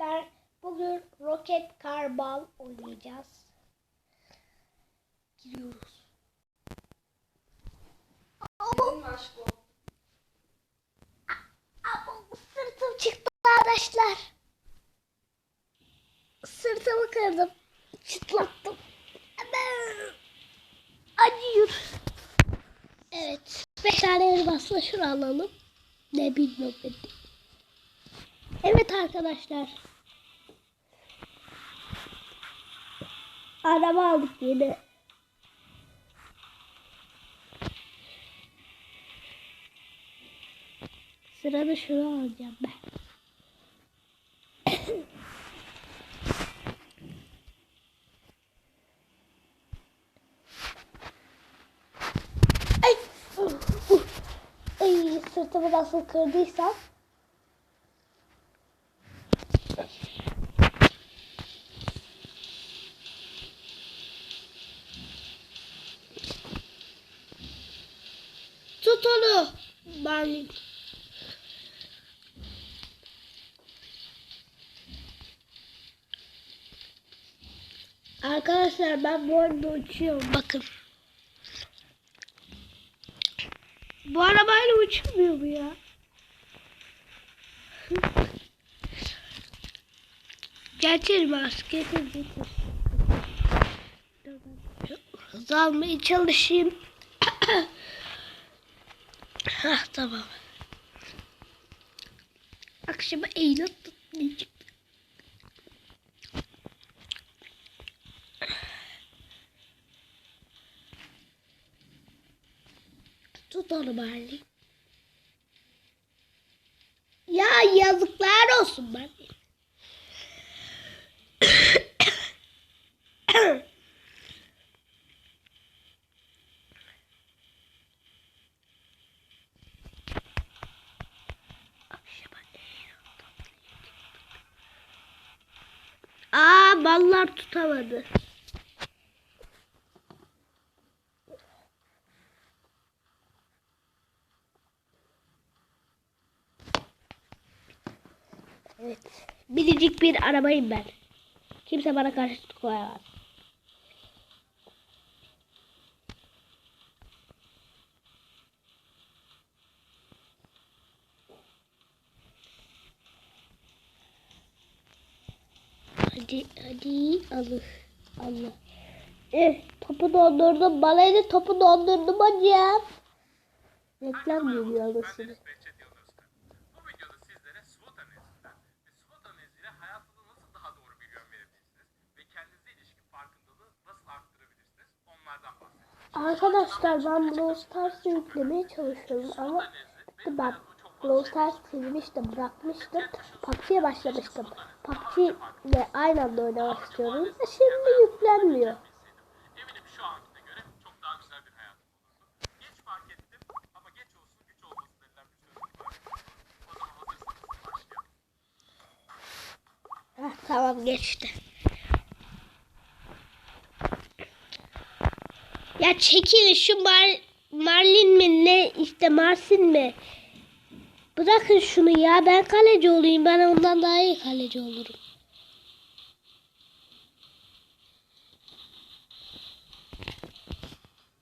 arkadaşlar. Bugün Rocket Carbal oynayacağız. Giriyoruz. Sırtım çıktı arkadaşlar. Sırtımı kırdım. Çıtlattım. Acıyor. Evet. Beş tane elmasla şunu alalım. Ne bilmiyorum ben de. Evet arkadaşlar. Araba aldık yine. Sırada şunu alacağım ben. Ay! Uh, uh. Ay sırtımı nasıl kırdıysam. Tut onu. Ben Arkadaşlar ben bu arada uçuyorum bakın. Bu arabayla uçmuyor bu ya. Getir maske getir. Hız almaya çalışayım. Hah tamam. Akşama eğlen tutmayacak. Tut onu bari. Ya yazıklar olsun ben. Aa ballar tutamadı. Evet. Biricik bir arabayım ben. Kimse bana karşı koyamaz. Hadi hadi alır. Allah. Eh topu dondurdum. Bana da topu dondurdum hocam. Reklam geliyor alırsınız. Bahsedeceğim. Arkadaşlar ben Brawl Stars'ı yüklemeye çalışıyorum ama bitti Brawl Stars silmiştim, bırakmıştım. PUBG'ye başlamıştım. PUBG ile aynı anda oynamak istiyorum. Şimdi yüklenmiyor. Heh, tamam geçti. Ya çekilin şu Mar Marlin mi ne işte Marsin mi? Bırakın şunu ya ben kaleci olayım ben ondan daha iyi kaleci olurum.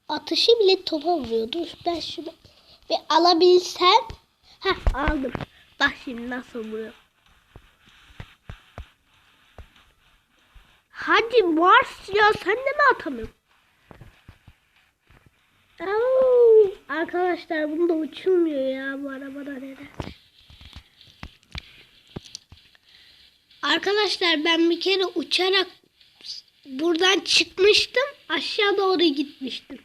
Atışı bile topa vuruyor. Dur ben şunu bir alabilsem. Heh aldım. Bak şimdi nasıl vuruyor. Hadi Mars ya sen de mi atamıyorsun? Au, arkadaşlar bunda uçulmuyor ya bu arabada neden? Arkadaşlar ben bir kere uçarak buradan çıkmıştım aşağı doğru gitmiştim.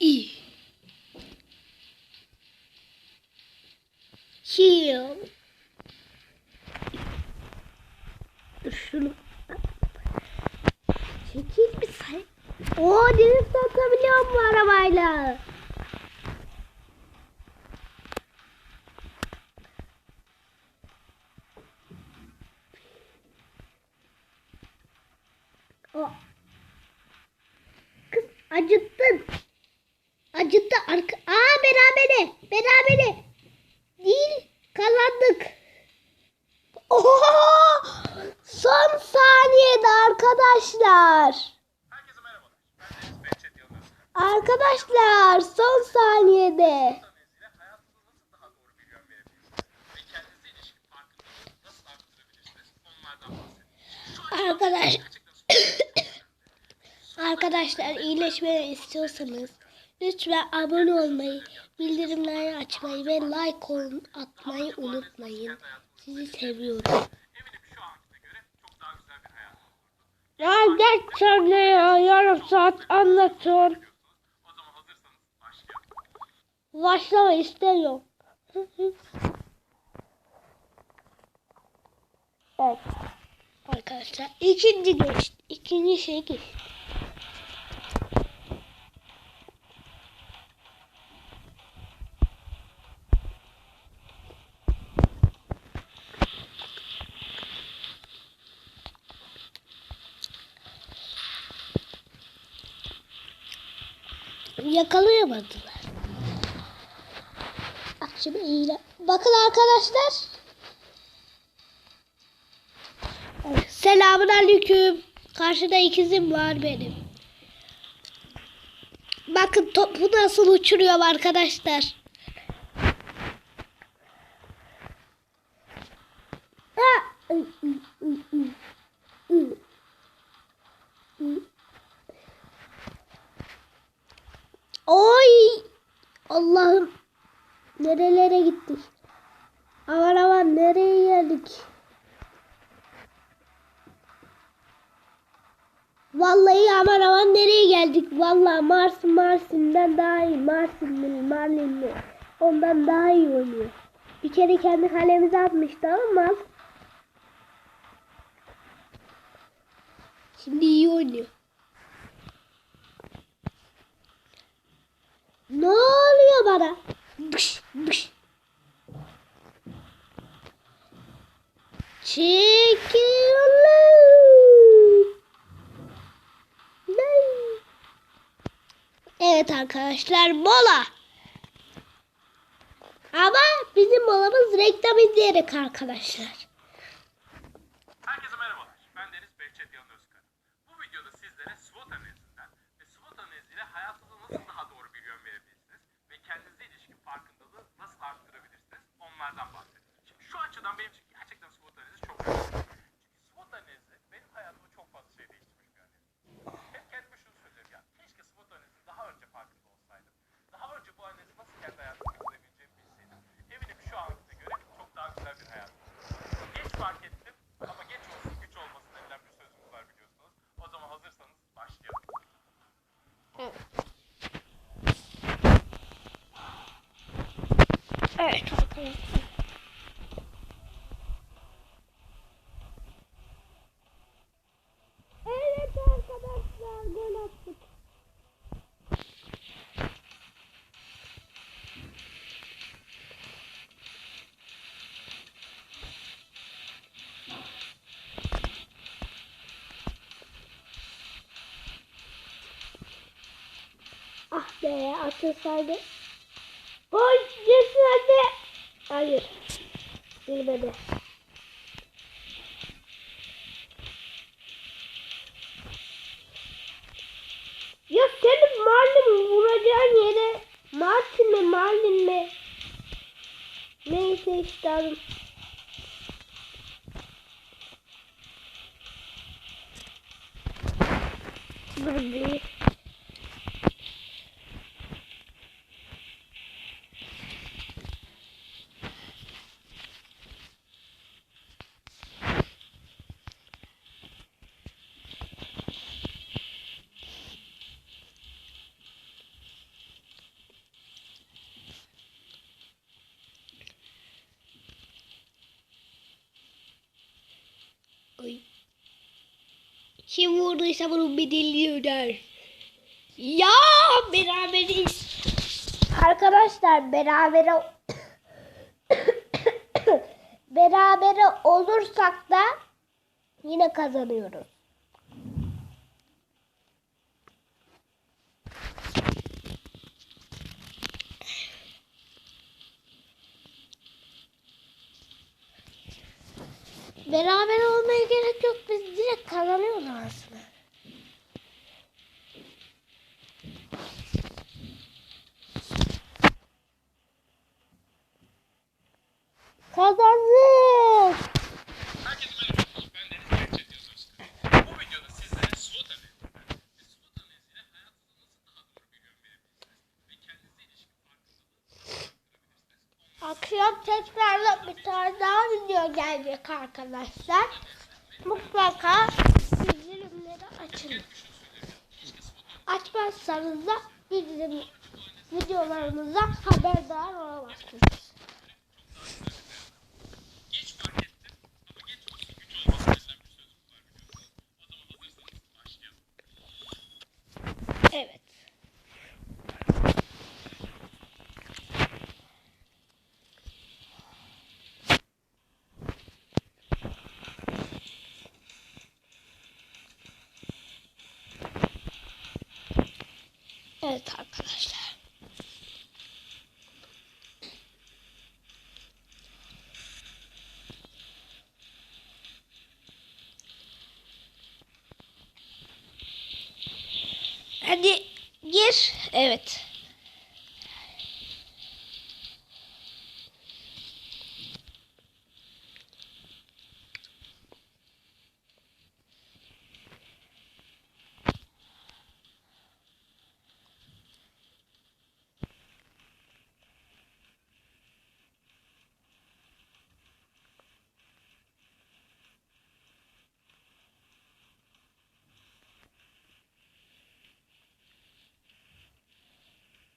İyi. Heal. Dur şunu. Çekil bir say. Oo drift atabiliyorum bu arabayla. Arkadaşlar. Arkadaşlar son saniyede. Arkadaş Arkadaşlar iyileşmeyi istiyorsanız lütfen abone olmayı, bildirimleri açmayı ve like atmayı unutmayın. Sizi seviyorum. Ya geç ne ya yarım saat başlayalım. Başlama istemiyorum. evet. Arkadaşlar ikinci geç. ikinci şey geç. Yakalayamadılar. Akşam iyiler. Bakın arkadaşlar. Selamun aleyküm. Karşıda ikizim var benim. Bakın topu nasıl uçuruyorum arkadaşlar. Ha! Oy! Allah'ım. Nerelere gittik? Aman aman nereye geldik? Vallahi aman aman nereye geldik? Vallahi Mars Marsin'den daha iyi. Marsinli, Marlinli. Ondan daha iyi oynuyor. Bir kere kendi kalemize atmıştı ama Şimdi iyi oynuyor. Ne oluyor bana? Bış, bış. Çekil. Evet arkadaşlar mola. Ama bizim molamız reklam izleyerek arkadaşlar. Herkese merhabalar. Ben Deniz Behçet Yalın Özkan. Bu videoda sizlere SWOT analizinden ve SWOT analiziyle hayatınıza nasıl daha doğru bir yön verebilirsiniz ve kendinize ilişkin farkındalığı nasıl onlardan bahsedeceğim. Şimdi şu açıdan benim için gerçekten SWOT analizi çok önemli. Çünkü SWOT analizi benim hayatımda çok fazla şey değiştirmiş bir analiz. Hep kendime şunu söylüyorum ya. Keşke SWOT analizi daha önce farkında olsaydım. Daha önce bu analizi nasıl kendi hayatımda uygulayabileceğimi bilseydim. Eminim şu ankine göre çok daha güzel bir hayat. Geç fark ettim ama geç olsun güç olmasın denilen bir sözümüz var biliyorsunuz. O zaman hazırsanız başlayalım. Evet arkadaşlar. Evet arkadaşlar gol attık. Ah be atılsaydı. Gol girsin hadi. Hayır. Girmedi. Ya senin Marlin vuracağın yere Martin mi Marlin mi? Neyse işte Kim vurduysa bunun bedelini öder. Ya beraberiz. Arkadaşlar berabere berabere olursak da yine kazanıyoruz. Beraber olmaya gerek yok. Biz direkt kazanıyoruz aslında. Gelecek arkadaşlar. Mutlaka bildirimleri açın. Açmazsanız da bildirim videolarımızdan haberdar olamazsınız. Geç fark ettim ama geç olsun güç olmaz denilen bir sözcük var biliyorsunuz. O zaman hazırsanız başlayalım. Evet. Evet arkadaşlar. Hadi gir. Evet.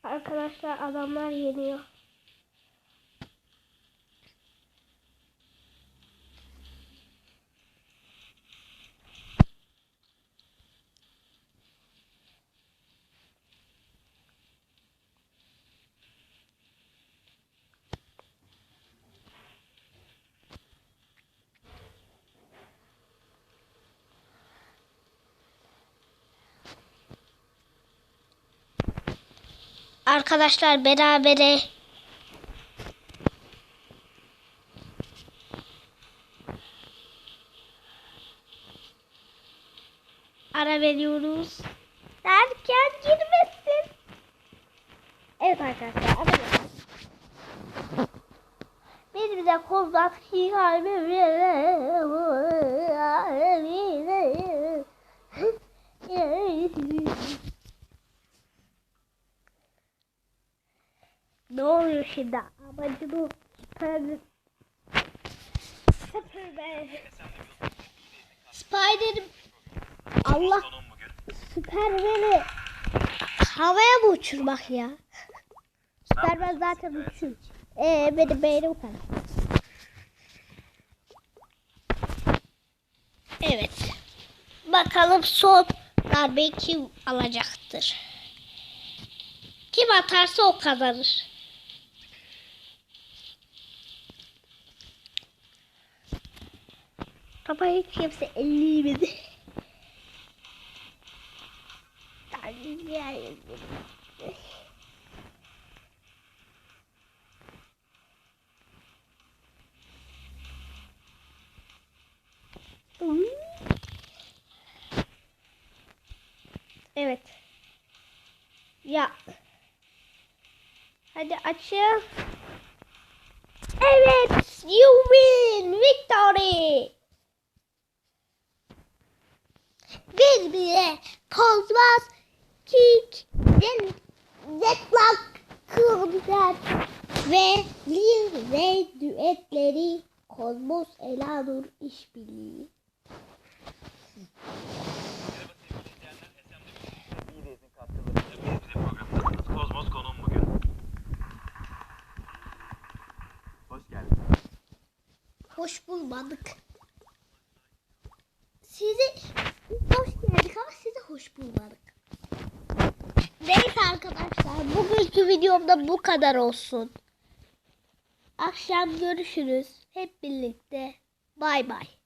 Arkadaşlar adamlar yeniyor. Arkadaşlar berabere ara veriyoruz. Derken girmesin. Evet arkadaşlar ara veriyoruz. Biz bize kozlat kalbi Ne oluyor şimdi? Amacım o. Süper. Be. Spider'im. Allah. Süpermen'i havaya mı uçurmak ya? Süpermen zaten uçuyor. Ee benim beynim kadar. Evet. Bakalım son darbeyi kim alacaktır? Kim atarsa o kazanır. Baba hiç kimse elleyemedi. Evet. Ya. Hadi açın. Evet. You win. Victory. Biz bile kozmos kick zetlak kırmızı ve Lil ve düetleri Kozmos Elanur işbirliği. Kozmos konuğum bugün. Hoş geldin. Hoş bulmadık. Sizi hoş geldik ama sizi hoş bulmadık. Neyse arkadaşlar bugünkü videomda bu kadar olsun. Akşam görüşürüz. Hep birlikte. Bay bay.